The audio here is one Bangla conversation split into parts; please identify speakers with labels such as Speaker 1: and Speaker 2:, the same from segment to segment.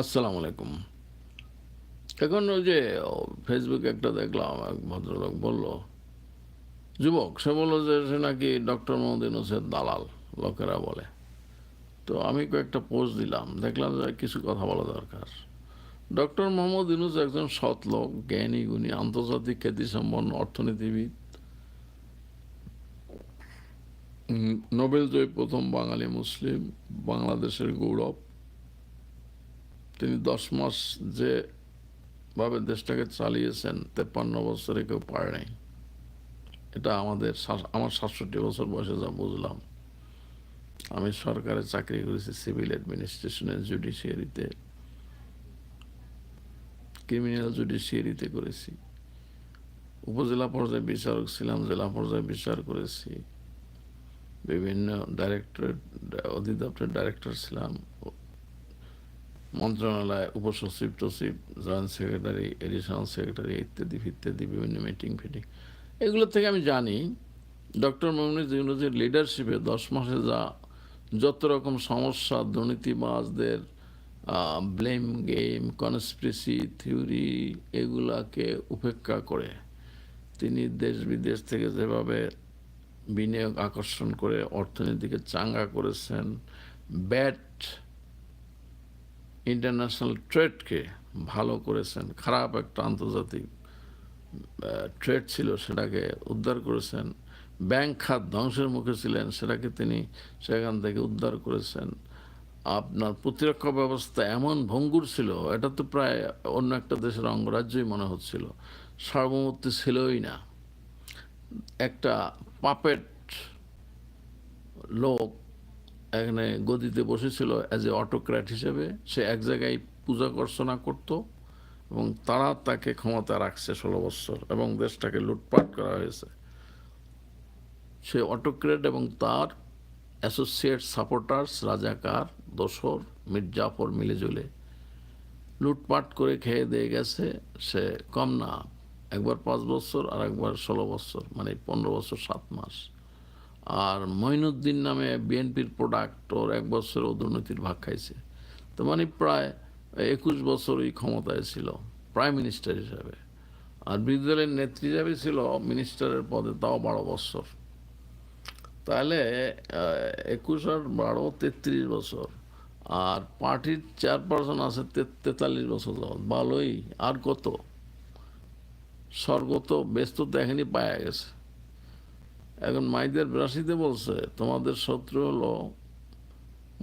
Speaker 1: আসসালামু আলাইকুম। এখন ওই যে ফেসবুকে একটা দেখলাম, এক ভদ্রলোক বলল, যুবক, সে বলল যে, সে নাকি ডক্টর মোহাম্মদ ইউনুসের দালাল, লোকেরা বলে। তো আমি কয়েকটা পোস্ট দিলাম, দেখলাম যে কিছু কথা বলা দরকার। ডক্টর মোহাম্মদ ইউনুস একজন সৎ লোক, জ্ঞানী, গুণী, আন্তর্জাতিক খ্যাতি খ্যাতিসম্পন্ন অর্থনীতিবিদ। নোবেল জয়ী প্রথম বাঙালি মুসলিম, বাংলাদেশের গৌরব। তিনি দশ মাস যে ভাবে দেশটাকে চালিয়েছেন, তেপ্পান্ন বছরে কেউ পারে নাই। এটা আমাদের আমার সাতষট্টি বছর বয়সে যা বুঝলাম। আমি সরকারে চাকরি করেছি সিভিল অ্যাডমিনিস্ট্রেশনে জুডিশিয়ারিতে। ক্রিমিনাল জুডিশিয়ারিতে করেছি। উপজেলা পর্যায়ে বিচারক ছিলাম, জেলা পর্যায়ে বিচার করেছি। বিভিন্ন ডাইরেক্টরেট অধিদপ্তরের ডাইরেক্টর ছিলাম। মন্ত্রণালয়, উপসচিব টসিব জয়েন্ট সেক্রেটারি, এডিশনাল সেক্রেটারি ইত্যাদি ইত্যাদি বিভিন্ন মিটিং ফিটিং। এগুলো থেকে আমি জানি, ডক্টর মোহাম্মদ ইউনুসের লিডারশিপে দশ মাসে যা যত রকম সমস্যা, দুর্নীতিবাজদের ব্লেম গেম কনস্পিরেসি থিওরি এগুলাকে উপেক্ষা করে তিনি দেশ বিদেশ থেকে যেভাবে বিনিয়োগ আকর্ষণ করে অর্থনীতিকে চাঙ্গা করেছেন, ব্যাট ইন্টারন্যাশনাল ট্রেডকে ভালো করেছেন, খারাপ একটা আন্তর্জাতিক ট্রেড ছিল, সেটাকে উদ্ধার করেছেন, ব্যাংক খাত ধ্বংসের মুখে ছিলেন, সেটাকে তিনি সেখান থেকে উদ্ধার করেছেন। আপনার প্রতিরক্ষা ব্যবস্থা এমন ভঙ্গুর ছিল, এটা তো প্রায় অন্য একটা দেশের অঙ্গরাজ্যই মনে হচ্ছিল, সার্বভৌমত্ব ছিলই না। একটা পাপেট লোক এখানে গদিতে বসেছিল অ্যাজ এ অটোক্র্যাট হিসেবে। সে এক জায়গায় পূজা অর্চনা করত এবং তারা তাকে ক্ষমতা রাখছে ষোলো বছর এবং দেশটাকে লুটপাট করা হয়েছে। সে অটোক্রেট এবং তার অ্যাসোসিয়েট সাপোর্টার্স রাজাকার, দোসর, মির্জাফর মিলেজুলে লুটপাট করে খেয়ে দিয়ে গেছে। সে কম না, একবার পাঁচ বছর আর একবার ষোলো বছর মানে পনেরো বছর, সাত মাস। আর মঈনুদ্দিন নামে বিএনপির প্রোডাক্ট ওর এক বছর দুর্নীতির ভাগ খাইছে। তো মানে প্রায় একুশ বছর ওই ক্ষমতায় ছিল প্রাইম মিনিস্টার হিসাবে। আর বিরোধী দলের নেত্রী হিসাবে ছিল মিনিস্টারের পদে তাও বারো বছর। তাহলে একুশ আর বারো তেত্রিশ বছর। আর পার্টির চেয়ারপারসন আছে তেতাল্লিশ বছর যাবৎ। ভালোই। আর কত? স্বর্গ তো ব্যস্ত তো এখনই পাওয়া গেছে। এখন মাইদের ব্রাসিতে বলছে, তোমাদের শত্রু হলো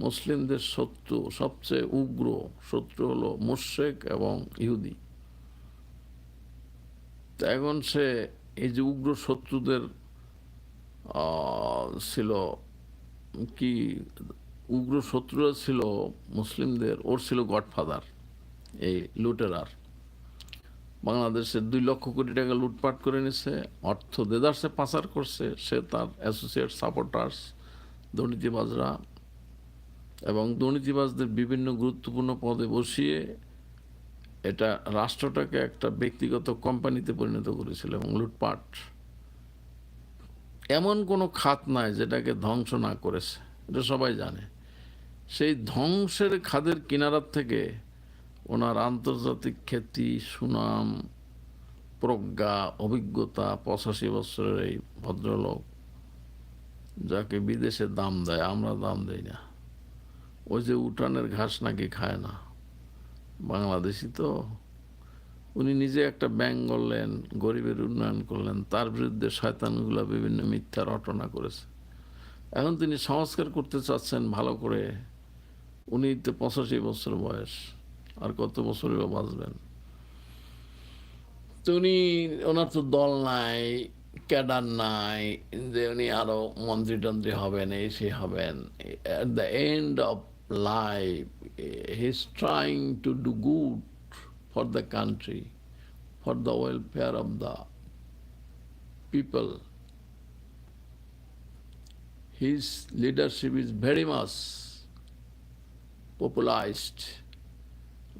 Speaker 1: মুসলিমদের শত্রু, সবচেয়ে উগ্র শত্রু হলো মুশেক এবং ইহুদি। এখন সে এই যে উগ্র শত্রুদের ছিল কি, উগ্র শত্রুরা ছিল মুসলিমদের, ওর ছিল গডফাদার, এই লুটেরার। বাংলাদেশের দুই লক্ষ কোটি টাকা লুটপাট করে নিছে, অর্থ দেদার্সে পাচার করছে, সে তার অ্যাসোসিয়েট সাপোর্টার্স দুর্নীতিবাজরা এবং দুর্নীতিবাজদের বিভিন্ন গুরুত্বপূর্ণ পদে বসিয়ে এটা রাষ্ট্রটাকে একটা ব্যক্তিগত কোম্পানিতে পরিণত করেছিল এবং লুটপাট। এমন কোনো খাত নাই যেটাকে ধ্বংস না করেছে, এটা সবাই জানে। সেই ধ্বংসের খাদের কিনারার থেকে ওনার আন্তর্জাতিক খ্যাতি, সুনাম, প্রজ্ঞা, অভিজ্ঞতা পঁচাশি বছরের এই ভদ্রলোক যাকে বিদেশে দাম দেয়, আমরা দাম দেই না। ওই যে উঠানের ঘাস নাকি খায় না, বাংলাদেশি তো। উনি নিজে একটা ব্যাংক করলেন গরিবের উন্নয়ন করলেন, তার বিরুদ্ধে শয়তানগুলো বিভিন্ন মিথ্যা রটনা করেছে। এখন তিনি সংস্কার করতে চাচ্ছেন ভালো করে। উনি তো পঁচাশি বছর বয়স। আর কত বছরই বা বাঁচবেন। তো উনি ওনার তো দল নাই ক্যাডার নাই যে উনি আরও মন্ত্রী টন্ত্রী হবেন এই সে হবেন। At the end of life he is trying to do good for the country for the welfare of the people his leadership is very much popularized,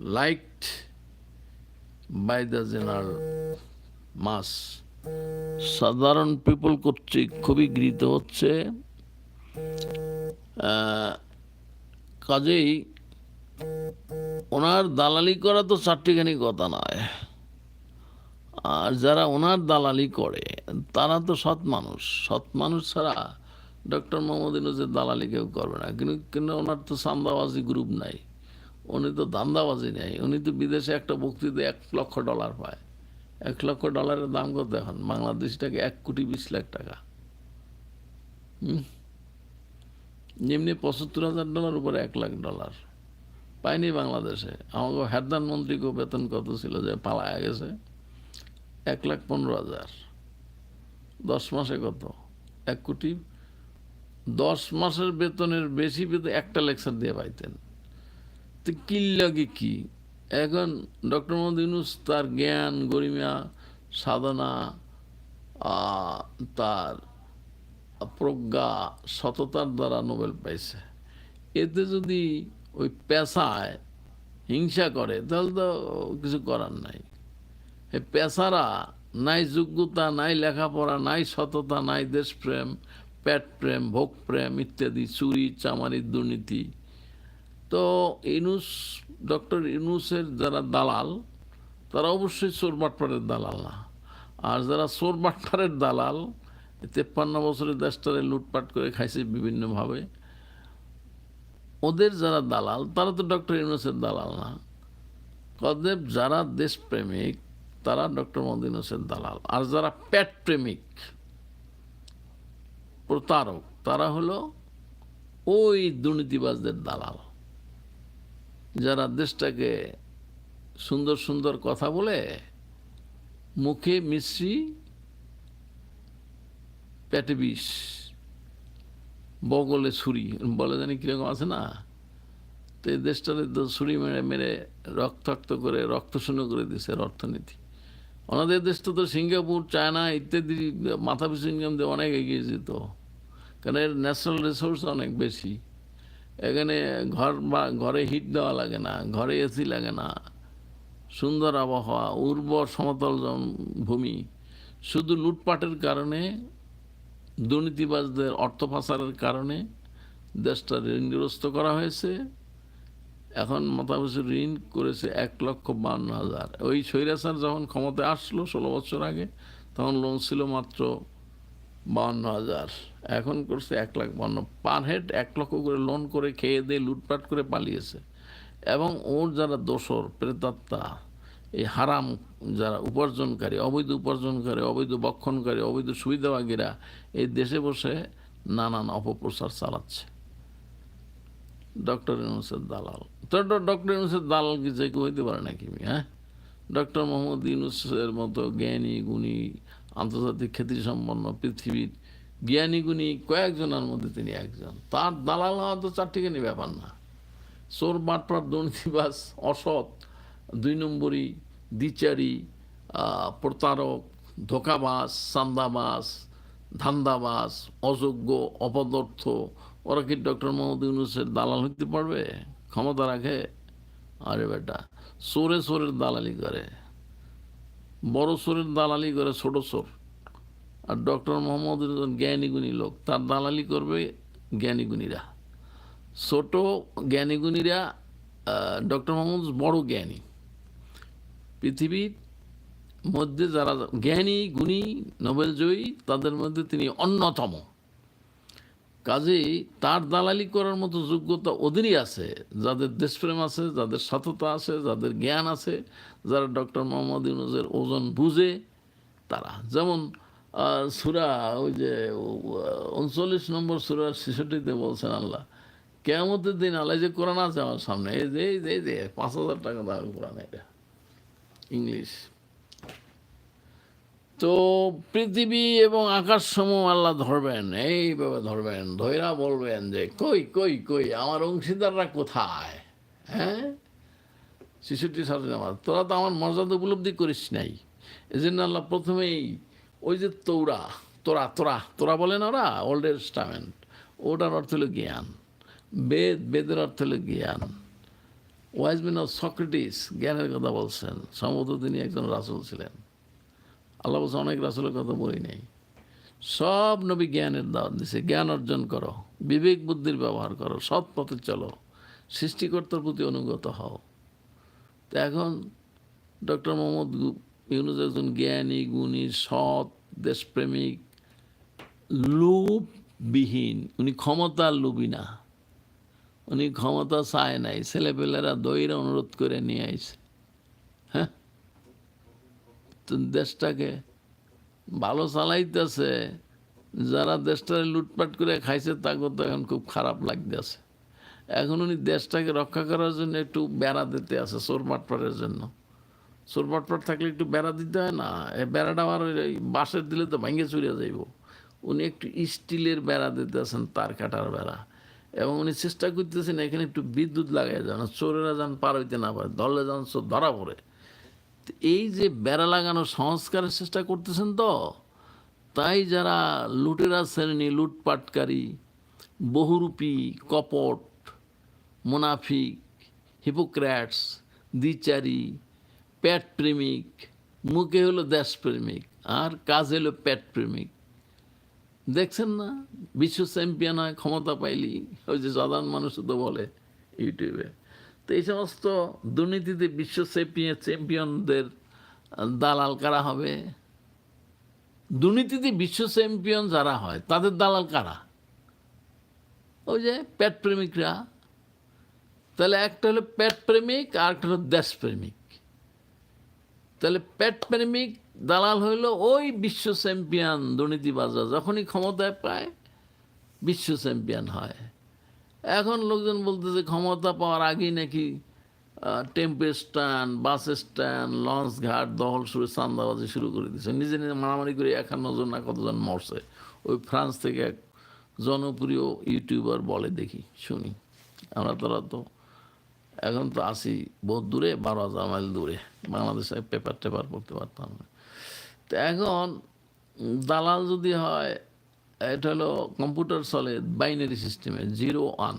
Speaker 1: liked by the general mass. সাধারণ পিপল কর্তৃক খুবই গৃহীত হচ্ছে কাজেই ওনার দালালি করা তো চারটিখানি কথা নয়। আর যারা ওনার দালালি করে, তারা তো সৎ মানুষ। সৎ মানুষ ছাড়া ডক্টর মোহাম্মদ দালালি কেউ করবে না। কিন্তু কিন্তু ওনার তো সান্দাবাজি গ্রুপ নাই। উনি তো দান্দাবাজি নেই। উনি তো বিদেশে একটা বক্তৃতা এক লক্ষ ডলার পায়। এক লক্ষ ডলারের দাম কত এখন? বাংলাদেশ টাকা এক কোটি বিশ লাখ টাকা। যেমনি পঁচাত্তর হাজার ডলার, উপরে এক লাখ ডলার। পাইনি বাংলাদেশে। আমাকে হেদান মন্ত্রীকেও বেতন কত ছিল যে পালায়া গেছে? এক লাখ পনেরো হাজার। দশ মাসে কত? এক কোটি। দশ মাসের বেতনের বেশি বেতন একটা লেকচার দিয়ে পাইতেন। তো লাগে কি? এখন ডক্টর মোহাম্মদ ইউনুস তার জ্ঞান, গরিমা, সাধনা তার প্রজ্ঞা, সততার দ্বারা নোবেল পাইছে। এতে যদি ওই পেশায় হিংসা করে, তাহলে তো কিছু করার নাই। পেশারা নাই যোগ্যতা, নাই লেখাপড়া, নাই সততা, নাই দেশপ্রেম প্যাট প্রেম ভোগ প্রেম ইত্যাদি, চুরি, চামারি, দুর্নীতি তো ইনুস, ডক্টর ইনুসের যারা দালাল, তারা অবশ্যই চোর বাটপাড়ের দালাল না। আর যারা চোর বাটপাড়ের দালাল তেপ্পান্ন বছরের দেশটারে লুটপাট করে খাইছে বিভিন্নভাবে, ওদের যারা দালাল, তারা তো ডক্টর ইউনুসের দালাল না। কদেব যারা দেশপ্রেমিক, তারা ডক্টর মোহাম্মদ ইউনুসের দালাল। আর যারা প্যাট প্রেমিক প্রতারক, তারা হলো ওই দুর্নীতিবাজদের দালাল। যারা দেশটাকে সুন্দর সুন্দর কথা বলে, মুখে মিশ্রি পেটে বিষ, বগলে ছুরি, বলে জানি কীরকম আছে না? তো এই দেশটারে তো ছুরি মেরে মেরে রক্তাক্ত করে রক্ত শূন্য করে এর অর্থনীতি। ওনাদের দেশটা তো সিঙ্গাপুর, চায়না ইত্যাদি মাথা পিছু ইনকাম দিয়ে অনেক এগিয়ে যেত। কারণ এর ন্যাচারাল রিসোর্স অনেক বেশি। এখানে ঘর বা ঘরে হিট দেওয়া লাগে না, ঘরে এসি লাগে না। সুন্দর আবহাওয়া, উর্বর সমতল ভূমি। শুধু লুটপাটের কারণে, দুর্নীতিবাজদের অর্থ পাচারের কারণে দেশটা ঋণগ্রস্ত করা হয়েছে। এখন মাথাপিছু ঋণ করেছে এক লক্ষ বান্ন হাজার। ওই স্বৈরাচার যখন ক্ষমতায় আসলো ষোলো বছর আগে, তখন লোন ছিল মাত্র বাউন্ন হাজার। এখন করছে এক লাখ বান্ন। পার হেড এক লক্ষ করে লোন করে খেয়ে দিয়ে লুটপাট করে পালিয়েছে। এবং ওর যারা দোসর প্রেতাত্মা, এই হারাম যারা উপার্জনকারী, অবৈধ উপার্জনকারী, অবৈধ বক্ষণকারী অবৈধ সুবিধাবাগীরা এই দেশে বসে নানান অপপ্রচার চালাচ্ছে। ডক্টর ইউনুসের দালাল। তো ডক্টর ইউনুসের দালাল কি যে কেউ হইতে পারে নাকি? হ্যাঁ? ডক্টর মোহাম্মদ ইউনুসের মতো জ্ঞানী, গুণী আন্তর্জাতিক খ্যাতিসম্পন্ন পৃথিবীর জ্ঞানী গুণী কয়েকজনের মধ্যে তিনি একজন। তার দালাল হওয়া তো চারটিখানি ব্যাপার না। চোর বাটপার দুর্নীতিবাজ অসৎ, দুই নম্বরই দ্বিচারী প্রতারক ধোকাবাস চান্দাবাজ ধান্দাবাস অযোগ্য, অপদার্থ। ওরা কি ডক্টর মোহাম্মদ ইউনুসের দালাল হইতে পারবে? ক্ষমতা রাখে? আরে বেটা সোরে সোরের দালালি করে। বড় সোরের দালালি করে ছোট সোর। আর ডক্টর মোহাম্মদ একজন জ্ঞানী গুণী লোক। তার দালালি করবে জ্ঞানীগুণীরা ছোট জ্ঞানীগুণীরা ডক্টর মোহাম্মদ বড় জ্ঞানী। পৃথিবীর মধ্যে যারা জ্ঞানী, গুণী, নোবেলজয়ী, তাদের মধ্যে তিনি অন্যতম। কাজেই তার দালালি করার মতো যোগ্যতা ওদেরই আছে, যাদের দেশপ্রেম আছে, যাদের সততা আছে, যাদের জ্ঞান আছে, যারা ডক্টর মোহাম্মদ ইউনুসের ওজন বুঝে তারা। যেমন সুরা ওই যে উনচল্লিশ নম্বর সুরার শিশুটিতে বলছেন আল্লাহ কেমতের দিন আল্লাহ যে কোরআন আছে আমার সামনে, এই যে এই যে এই যে, পাঁচ হাজার টাকা দাম কোরআন, এটা, ইংলিশ। তো পৃথিবী এবং আকাশ সমূহ আল্লাহ ধরবেন, এইভাবে ধরবেন, ধৈরা বলবেন যে, কই কই কই, আমার অংশীদাররা কোথায়? হ্যাঁ? শিশুটি সাথে আমার তোরা তো আমার মর্যাদা উপলব্ধি করিস নাই। এই জন্য আল্লাহ প্রথমেই ওই যে তৌরা তোরা তোরা তোরা বলেন ওরা ওল্ড টেস্টামেন্ট ওটার অর্থ হলো জ্ঞান। বেদ, বেদের অর্থ হলো জ্ঞান। ওয়াইজমেন অফ সক্রেটিস, জ্ঞানের কথা বলছেন। সম্ভবত তিনি একজন রাসুল ছিলেন। আল্লাহ বলছে, অনেক রাসুলের কথা বলি নেই। সব নবী জ্ঞানের দাওয়াত দিছে। জ্ঞান অর্জন করো, বিবেক বুদ্ধির ব্যবহার করো, সৎ পথে চলো, সৃষ্টিকর্তার প্রতি অনুগত হও। তো এখন ডক্টর মোহাম্মদ ইউনুস একজন জ্ঞানী, গুণী, সৎ, দেশপ্রেমিক, লোভবিহীন। উনি ক্ষমতার লোভী না। উনি ক্ষমতা চায় নাই। ছেলেপেলেরা দইরা অনুরোধ করে নিয়ে আইছে। হ্যাঁ? দেশটাকে ভালো চালাইতেছে, যারা দেশটাকে লুটপাট করে খাইছে তাকে তো এখন খুব খারাপ লাগতেছে। এখন উনি দেশটাকে রক্ষা করার জন্য একটু বেড়া দিতে আছে চোর মাটপাটের জন্য। চোর মাটপাট থাকলে একটু বেড়া দিতে হয় না? এই বেড়াটা আবার ওই বাঁশের দিলে তো ভাঙ্গে চুরিয়ে যাইব। উনি একটু স্টিলের বেড়া দিতে আছেন, তার কাটার বেড়া। এবং উনি চেষ্টা করতেছেন এখানে একটু বিদ্যুৎ লাগাই যেন চোরেরা যান পার হইতে না পারে, দলে যান চোর ধরা পড়ে। এই যে বেড়া লাগানোর সংস্কারের চেষ্টা করতেছেন তো, তাই যারা লুটেরা শ্রেণি, লুটপাটকারী, বহুরূপী, কপট, মুনাফিক, হিপোক্র্যাটস, দ্বিচারী প্যাট প্রেমিক মুখে হলো দেশপ্রেমিক, আর কাজ হলো প্যাট প্রেমিক দেখছেন না? বিশ্ব চ্যাম্পিয়ন হয়, ক্ষমতা পাইলি ওই যে সাধারণ মানুষ তো বলে ইউটিউবে। তো এই সমস্ত দুর্নীতিতে বিশ্ব চ্যাম্পিয়ন চ্যাম্পিয়নদের দালাল কারা হবে? দুর্নীতিতে বিশ্ব চ্যাম্পিয়ন যারা হয়, তাদের দালাল কারা? ওই যে প্যাট প্রেমিকরা। তাহলে একটা হলো প্যাট প্রেমিক, আর একটা হলো দেশপ্রেমিক তাহলে প্যাট প্রেমিক, দালাল হইল ওই বিশ্ব চ্যাম্পিয়ন দুর্নীতিবাজরা। যখনই ক্ষমতায় পায়, বিশ্ব চ্যাম্পিয়ন হয়। এখন লোকজন বলতেছে ক্ষমতা পাওয়ার আগেই নাকি tempo stand bus stand launch ঘাট, দহল শুরু, চান্দাবাজি শুরু করে দিয়েছে নিজে নিজে মারামারি করে একান্ন জন না কতজন মরছে? ওই ফ্রান্স থেকে এক জনপ্রিয় ইউটিউবার বলে দেখি, শুনি। আমরা তারা তো এখন তো আসি বহুত দূরে, বারো হাজার মাইল দূরে। বাংলাদেশে পেপার টেপার পড়তে পারতাম না। তো এখন, দালাল যদি হয় এটা হলো কম্পিউটার চলে বাইনারি সিস্টেমে, জিরো ওয়ান।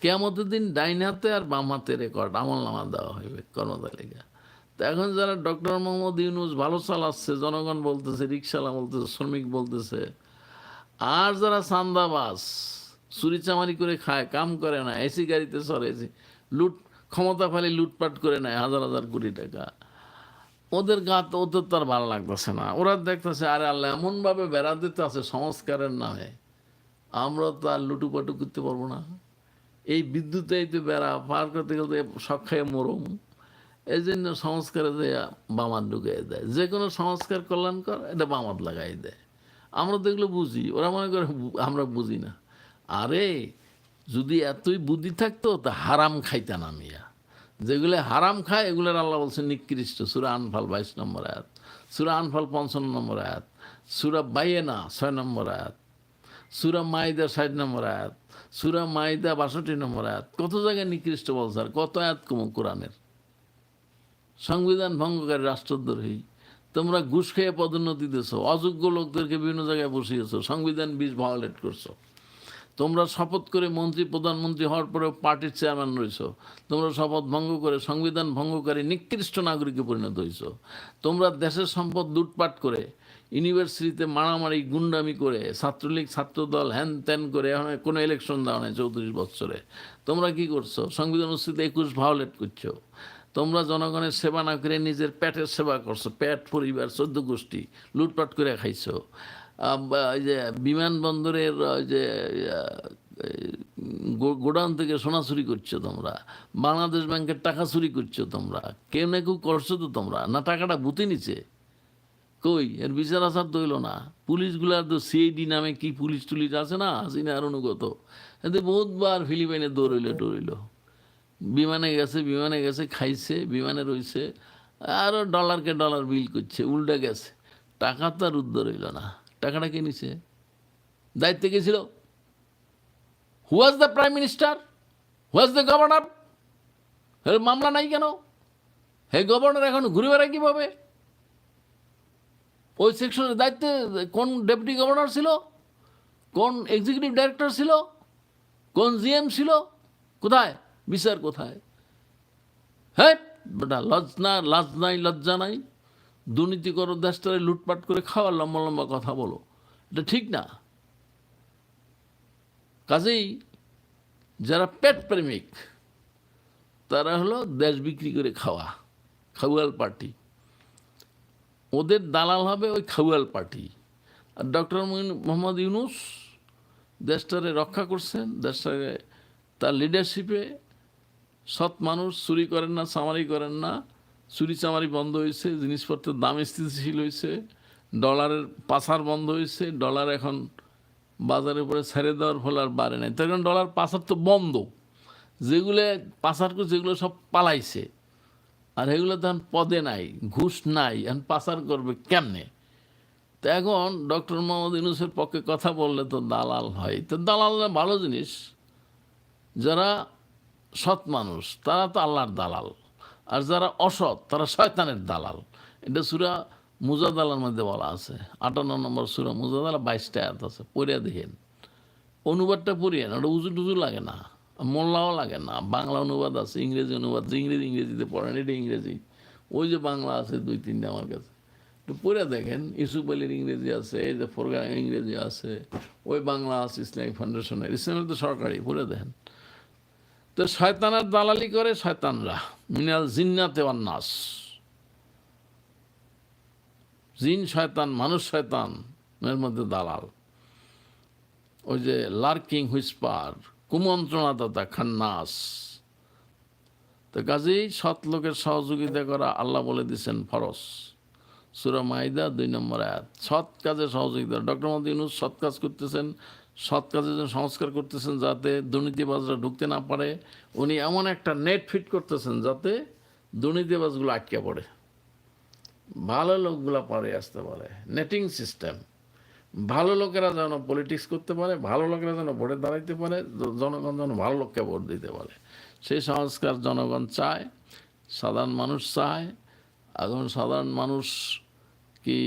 Speaker 1: কেয়ামতের দিন ডাইন হাতে আর বাম হাতে রেকর্ড, আমল নামা দেওয়া হইবে কর্মতালিকা। তো এখন যারা ডক্টর মোহাম্মদ ইউনুস ভালো চালাচ্ছে, জনগণ বলতেছে রিক্সাওয়ালা বলতেছে, শ্রমিক বলতেছে, আর যারা সান্দাবাস চুরি চামারি করে খায়, কাম করে না, এসি গাড়িতে চড়ে, এসি লুট, ক্ষমতা ফেলে লুটপাট করে নেয় হাজার হাজার কোটি টাকা। ওদের গা তো, ওদের তো আর ভালো লাগতেছে না। ওরা দেখতেছে, আরে আল্লাহ, এমনভাবে বেড়া দিতে আছে, সংস্কারের নামে। আমরা তো আর লুটুপাটু করতে পারব না। এই বিদ্যুতে এই তো বেড়া, পার করতে গেলে সব খেয়ে মরম। এই জন্য সংস্কারে দেয়া বামাত ঢুকিয়ে দেয়। যে কোনো সংস্কার কল্যাণকর, এটা বামাত লাগাই দেয়। আমরা তো এগুলো বুঝি। ওরা মনে করে, আমরা বুঝি না। আরে, যদি এতই বুদ্ধি থাকতো, তা হারাম খাইতা না মিয়া যেগুলো হারাম খায়, এগুলোর আল্লাহ বলছে নিকৃষ্ট। সুরা আনফাল বাইশ নম্বর আয়াত। সুরা আনফাল পঞ্চান্ন নম্বর আয়াত। সুরা বাইয়েনা ছয় নম্বর আয়াত। সুরা মাইদা ষাট নম্বর আয়াত। সুরা মাইদা বাষট্টি নম্বর আয়াত। কত জায়গায় নিকৃষ্ট বলছে আর কত আয়াত কম কোরআনের? সংবিধান ভঙ্গকারী রাষ্ট্রদ্রোহী। তোমরা ঘুষ খেয়ে পদোন্নতি দিয়েছ, অযোগ্য লোকদেরকে বিভিন্ন জায়গায় বসিয়েছো, সংবিধান বিষ ভায়োলেট করছ। তোমরা শপথ করে মন্ত্রী, প্রধানমন্ত্রী হওয়ার পরেও পার্টির চেয়ারম্যান রয়েছো। তোমরা শপথ ভঙ্গ করে, সংবিধান ভঙ্গকারী, নিকৃষ্ট নাগরিকে পরিণত হয়েছো। তোমরা দেশের সম্পদ লুটপাট করে, ইউনিভার্সিটিতে মারামারি, গুন্ডামি করে, ছাত্রলীগ, ছাত্রদল হ্যান ত্যান করে, এখন কোনো ইলেকশন দেওয়া নেই চৌত্রিশ বছরে। তোমরা কি করছ? সংবিধান অনুষ্ঠিত একুশ ভাওলেট করছ। তোমরা জনগণের সেবা না করে নিজের পেটের সেবা করছ, পেট, পরিবার, চোদ্দ গোষ্ঠী লুটপাট করে খাইছো। যে বিমানবন্দরের যে গোডাউন থেকে সোনা চুরি করছ তোমরা, বাংলাদেশ ব্যাংকের টাকা চুরি করছ তোমরা, কেউ না কেউ করছ তো তোমরা, না টাকাটা বুতে নিচে কই? এর বিচার আসার তো হইল না। পুলিশগুলার তো সিআইডি নামে কি পুলিশ টুলিশ আছে না? হাসিনা আর অনুগত। এতে বহুতবার ফিলিপাইনে দৌড়ইলো, টৌড়ইলো। বিমানে গেছে বিমানে গেছে, খাইছে, বিমানে রইছে। আরও ডলারকে ডলার বিল করছে, উল্টে গেছে। টাকা তো আর উদ্ধার হইল না। টাকাটা কে নিছে? দায়িত্বে গেছিল who was the prime minister who was the governor মামলা নাই কেন? হে গভর্নর এখন ঘুরে বেড়ায় কীভাবে? ওই সেকশনের দায়িত্বে কোন ডেপুটি গভর্নর ছিল? কোন এক্সিকিউটিভ ডাইরেক্টর ছিল? কোন জিএম ছিল? কোথায়? বিচার কোথায়? হ্যাঁ বেটা লজ না লাজ নাই, লজ্জা নাই। দুর্নীতি করো দেশটারে লুটপাট করে খাওয়া লম্বা লম্বা কথা বলো। এটা ঠিক না। কাজেই যারা পেট প্রেমিক, তারা হলো দেশ বিক্রি করে খাওয়া খাউয়াল পার্টি। ওদের দালাল হবে ওই খাউয়াল পার্টি। আর ডক্টর মোহাম্মদ ইউনুস দেশটারে রক্ষা করছেন দেশটাকে তার লিডারশিপে সৎ মানুষ চুরি করেন না, সামারি করেন না চুরি চামারি বন্ধ হয়েছে, জিনিসপত্রের দাম স্থিতিশীল হয়েছে, ডলারের পাচার বন্ধ হয়েছে, ডলার এখন বাজারের উপরে ছেড়ে দেওয়ার ফলে আর বাড়ে নাই। তার কারণ ডলার পাচার তো বন্ধ। যেগুলো পাচার করছে, যেগুলো সব পালাইছে। আর এগুলো তখন পদে নাই, ঘুষ নাই, এখন পাচার করবে কেমনে? তো এখন ডক্টর মোহাম্মদ ইউনুসের পক্ষে কথা বললে তো দালাল হয়। তো দালাল ভালো জিনিস, যারা সৎ মানুষ, তারা তো আল্লাহর দালাল। আর যারা অসৎ, তারা শয়তানের দালাল। এটা সুরা মুজাদালার মধ্যে বলা আছে। আটান্ন নম্বর সুরা মুজাদালা বাইশটা আয়াত আছে, পড়িয়া দেখেন। অনুবাদটা পড়িয়ে না ওটা উজু টুজু লাগে না, মোল্লাও লাগে না। বাংলা অনুবাদ আছে, ইংরেজি অনুবাদ ইংরেজি ইংরেজিতে পড়েন, এটা ইংরেজি। ওই যে বাংলা আছে, দুই তিনটে আমার কাছে। তো পড়ে দেখেন, ইউসুফ আলীর ইংরেজি আছে, এই যে ফোরগা ইংরেজি আছে, ওই বাংলা আছে, ইসলামিক ফাউন্ডেশনের। ইসলামের তো সরকারি পড়ে দেখেন। তো শয়তানের দালালি করে শয়তানরা, মিনাল জিন্নাতে নাস। জিন শয়তান, মানুষ শয়তান, এর মধ্যে দালাল। ওই যে লার্কিং হুইসপার, কুমন্ত্রণাদাতা, খান্নাস। তো কাজেই সৎ লোকের সহযোগিতা করা আল্লাহ বলে দিচ্ছেন ফরস সুরা মাইদা দুই নম্বর আয়াত। সৎ কাজে সহযোগিতা ডক্টর মোহাম্মদ ইউনুস সৎ কাজ করতেছেন সৎ কাজের জন্য সংস্কার করতেছেন যাতে দুর্নীতিবাজরা ঢুকতে না পারে। উনি এমন একটা নেট ফিট করতেছেন যাতে দুর্নীতিবাজগুলো আটকে পড়ে। ভালো লোকগুলো পারে আসতে পারে। নেটিং সিস্টেম। ভালো লোকেরা যেন পলিটিক্স করতে পারে, ভালো লোকেরা যেন ভোটে দাঁড়াইতে পারে, জনগণ যেন ভালো লোককে ভোট দিতে পারে। সেই সংস্কার জনগণ চায়, সাধারণ মানুষ চায়। এখন সাধারণ মানুষ কি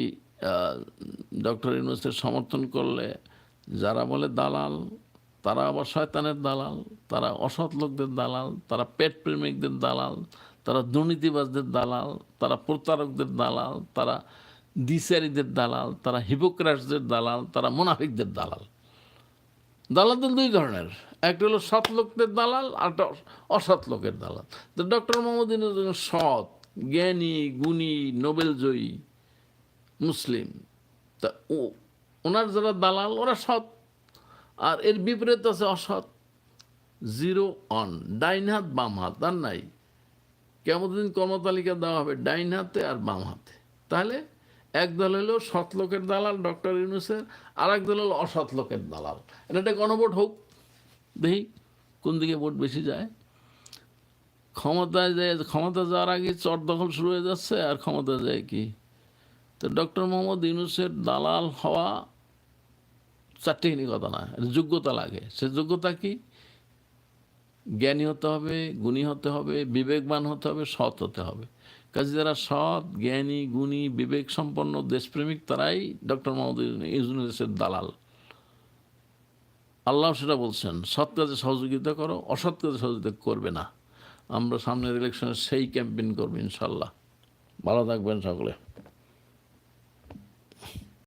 Speaker 1: ডক্টর ইউনুসের সমর্থন করলে যারা বলে দালাল, তারা আবার শয়তানের দালাল, তারা অসৎ লোকদের দালাল, তারা পেট প্রেমিকদের দালাল, তারা দুর্নীতিবাজদের দালাল, তারা প্রতারকদের দালাল, তারা দিশারিদের দালাল, তারা হিপোক্রাটসদের দালাল, তারা মুনাফিকদের দালাল। দালাল তো দুই ধরনের। একটা হলো সৎ লোকদের দালাল, আর অসৎ লোকের দালাল। তো ডক্টর মোহাম্মদ ইউনূস সৎ, জ্ঞানী, গুণী নোবেল জয়ী মুসলিম। তা ও ওনার যারা দালাল, ওরা সৎ। আর এর বিপরীত আছে অসৎ। জিরো অন, ডাইন হাত, বাম হাত, আর নাই। কেমন দিন কর্মতালিকা দেওয়া হবে, ডাইন হাতে আর বাম হাতে। তাহলে এক দল হলো সৎ লোকের দালাল, ডক্টর ইউনুসের, আর এক দল হলো অসৎ লোকের দালাল। এটা গণভোট হোক। দেখি কোন দিকে ভোট বেশি যায়। ক্ষমতায় যায় ক্ষমতা যাওয়ার আগে চট দখল শুরু হয়ে যাচ্ছে, আর ক্ষমতা যায় কি? তো ডক্টর মোহাম্মদ ইউনুসের দালাল হওয়া চারটেখানি কথা না যোগ্যতা লাগে। সে যোগ্যতা কি? জ্ঞানী হতে হবে, গুণী হতে হবে, বিবেকবান হতে হবে, সৎ হতে হবে। কাজে যারা সৎ, জ্ঞানী, গুণী বিবেক সম্পন্ন দেশপ্রেমিক, তারাই ডক্টর মোহাম্মদ ইউনুসের দালাল। আল্লাহ সেটা বলছেন, সৎ কাজে সহযোগিতা করো, অসৎ কাজে সহযোগিতা করবে না। আমরা সামনের ইলেকশনে সেই ক্যাম্পেইন করব ইনশাল্লাহ। ভালো থাকবেন সকলে।